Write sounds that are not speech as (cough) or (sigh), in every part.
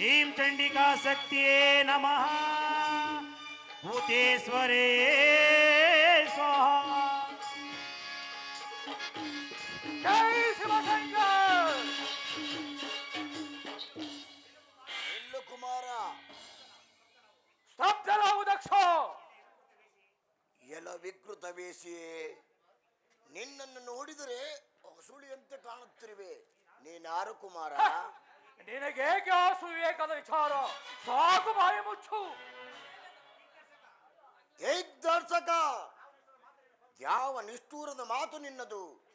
ೀಂ ಚಂಡಿಕಾ ಶಕ್ತಿಯೇ ನಮಃ. ಭೂತೇಶ್ವರೇ ಸ್ವಾಹ. ನಿಲ್ಲು ಕುಮಾರ. ಸ್ತಬ್ಧರಾವುದಕ್ಷ ಎಲ ವಿಕೃತ ವೇಸಿ ನಿನ್ನನ್ನು ನೋಡಿದರೆ ಸುಳಿಯಂತೆ ಕಾಣುತ್ತಿರುವೆ. ನೀನಾರು ಕುಮಾರ ನಿನಗೇಕೆ ಆ ಸುವಿವೇಕದ ವಿಚಾರ? ಸಾಕು ಬಾಯಿ ಮುಚ್ಚು. ಏಕ್ ದರ್ಶಕ ಯಾವ ನಿಷ್ಠೂರದ ಮಾತು ನಿನ್ನದು?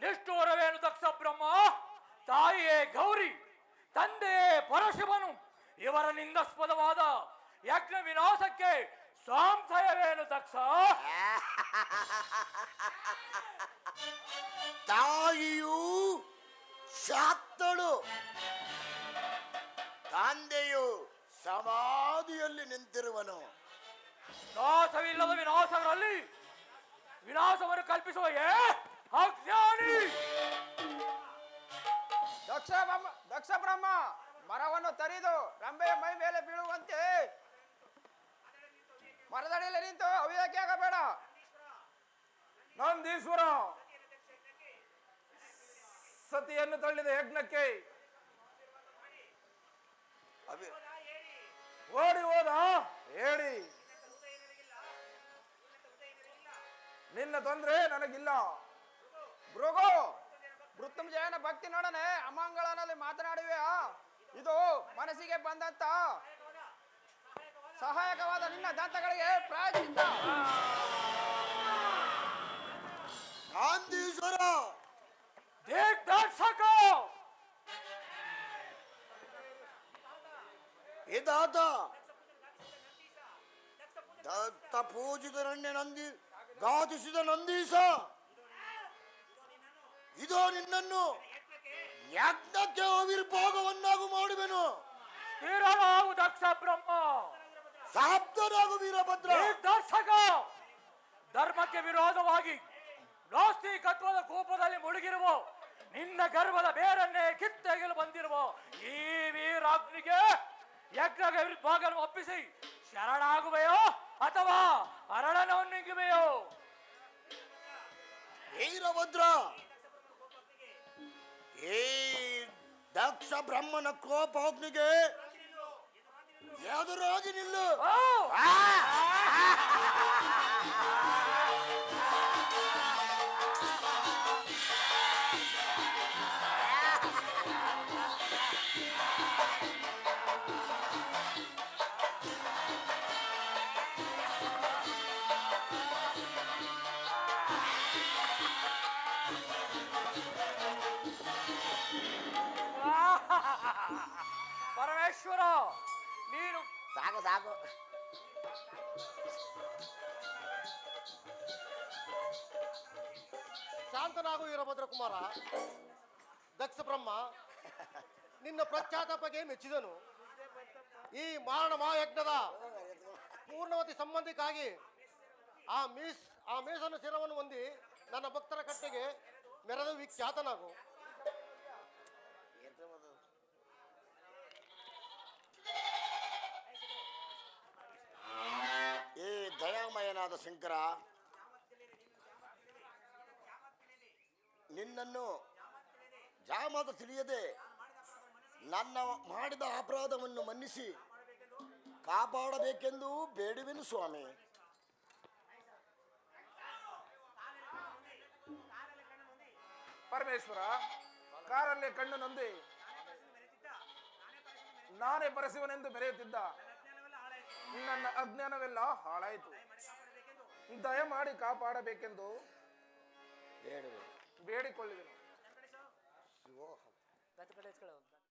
ನಿಷ್ಠೂರವೇನು ದಕ್ಷ ಬ್ರಹ್ಮ ತಾಯಿಯೇ ಗೌರಿ ತಂದೆಯೇ ಪರಶಿವನು ಇವರ ನಿಂದಾಸ್ಪದವಾದ ಯಜ್ಞ ವಿನಾಶಕ್ಕೆ ಸಾಂಶಯವೇನು ದಕ್ಷ (laughs) ತಾಯಿಯು ಶಾತ್ತಳು ತಂದೆಯು ಸಮಾಧಿಯಲ್ಲಿ ನಿಂತಿರುವನು. ನಾಶವಿಲ್ಲದ ವಿನಾಶಗಳಲ್ಲಿ ವಿನಾಶವನ್ನು ಕಲ್ಪಿಸುವ ಏ ಅಜ್ಞಾನಿ! ದಕ್ಷ ಬ್ರಹ್ಮ ದಕ್ಷ ಬ್ರಹ್ಮ ಮರವನ್ನು ತರಿದು ರಂಬೆಯ ಮೈ ಮೇಲೆ ಬೀಳುವಂತೆ. ಮರದಡಿಯಲ್ಲಿ ನಿಂತು ಅವಿವೇಕಿ ಆಗಬೇಡ ನಂದೀಶ್ವರ! ಸತಿಯನ್ನು ತಳ್ಳಿದ ಯಜ್ಞಕ್ಕೆ. ಓಡಿ ಹೋದ? ಹೇಳಿ. ನಿನ್ನ ತೊಂದ್ರೆ ನನಗಿಲ್ಲ. ಭೃಗು ಮೃತ್ಯುಂಜಯನ ಭಕ್ತಿ ನೋಡನೆ ಅಮಂಗಳನಲ್ಲಿ ಮಾತನಾಡುವೆಯಾ? ಇದು ಮನಸ್ಸಿಗೆ ಬಂದಂತ ಸಹಾಯಕವಾದ ನಿನ್ನ ದಂತಗಳಿಗೆ ಪ್ರಾಯಶ್ಚಿತ್ತ. ಗಾಂಧೀಶ್ವರ. ದಿಗ್ದರ್ಶಕ ಇದಾತ ದತ್ತ ಪೂಜಿತ ನನ್ನೆ ನಂದಿ ಗಾತಿಸಿದ ನಂದೀಸ. ಇದೋ ನಿನ್ನನ್ನು ಯಜ್ಞಕ್ಕೆ ಆವಿರ್ಭಾಗವನ್ನಾಗು ಮಾಡುವೆನು. ವೀರರಾವು ದಕ್ಷ ಬ್ರಹ್ಮ. ಸಾಪ್ತರಾಗು ವೀರಭದ್ರ. ದರ್ಶಕ ಧರ್ಮಕ್ಕೆ ವಿರೋಧವಾಗಿ ನಾಸ್ತಿಕತ್ವದ ಕೋಪದಲ್ಲಿ ಮುಳುಗಿರುವ ನಿನ್ನ ಗರ್ಭದ ಬೇರನ್ನೇ ಕಿತ್ತೆಗೆಲು ಬಂದಿರುವ ಈ ವೀರಾಗ್ನಿಗೆ ಯಜ್ಞ ಭಾಗವನ್ನು ಒಪ್ಪಿಸಿ. ಶರಣಾಗುವೆಯೋ ಅಥವಾ ಅರಳನವನ್ನುಗುವೆಯೋ ವೀರಭದ್ರ ಈ ದಕ್ಷ ಬ್ರಹ್ಮನ ಕೋಪಾಗ್ನಿಗೆ ಎದುರಾಗಿ ನಿಲ್ಲು. ಪರಮೇಶ್ವರ ನೀನು ಸಾಕು ಸಾಕು. ಶಾಂತನಾಗು ವೀರಭದ್ರ ಕುಮಾರ ದಕ್ಷ ಬ್ರಹ್ಮ ನಿನ್ನ ಪ್ರಖ್ಯಾತಪಗೆ ಮೆಚ್ಚಿದನು. ಈ ಮಾರಣ ಮಹಾಯಜ್ಞದ ಪೂರ್ಣವತಿ ಸಂಬಂಧಿಕಾಗಿ ಆ ಮೀಸ್ ಆ ಮೀಸನ್ನು ಶಿರವನ್ನು ಹೊಂದಿ ನನ್ನ ಭಕ್ತರ ಕಟ್ಟೆಗೆ ಮೆರೆದು ವಿಖ್ಯಾತನಾಗು. ದಯಾಮಯನಾದ ಶಂಕರ. ನಿನ್ನನ್ನು ಜಾಮದ ತಿಳಿಯದೆ ನನ್ನ ಮಾಡಿದ ಅಪರಾಧವನ್ನು ಮನ್ನಿಸಿ ಕಾಪಾಡಬೇಕೆಂದು ಬೇಡುವೆನು ಸ್ವಾಮಿ. ಪರಮೇಶ್ವರ, ಕಾರಲ್ಲಿ ಕಣ್ಣು ನೊಂದಿ. ನಾನೇ ಪರಸಿವನೆಂದು ಬೆರೆಯುತ್ತಿದ್ದ. ನನ್ನ ಅಜ್ಞಾನವೆಲ್ಲ ಹಾಳಾಯಿತು. ದಯಮಾಡಿ ಕಾಪಾಡಬೇಕೆಂದು ಬೇಡಿಕೊಳ್ಳುವೆನು. ಶಿವೋಹಂ.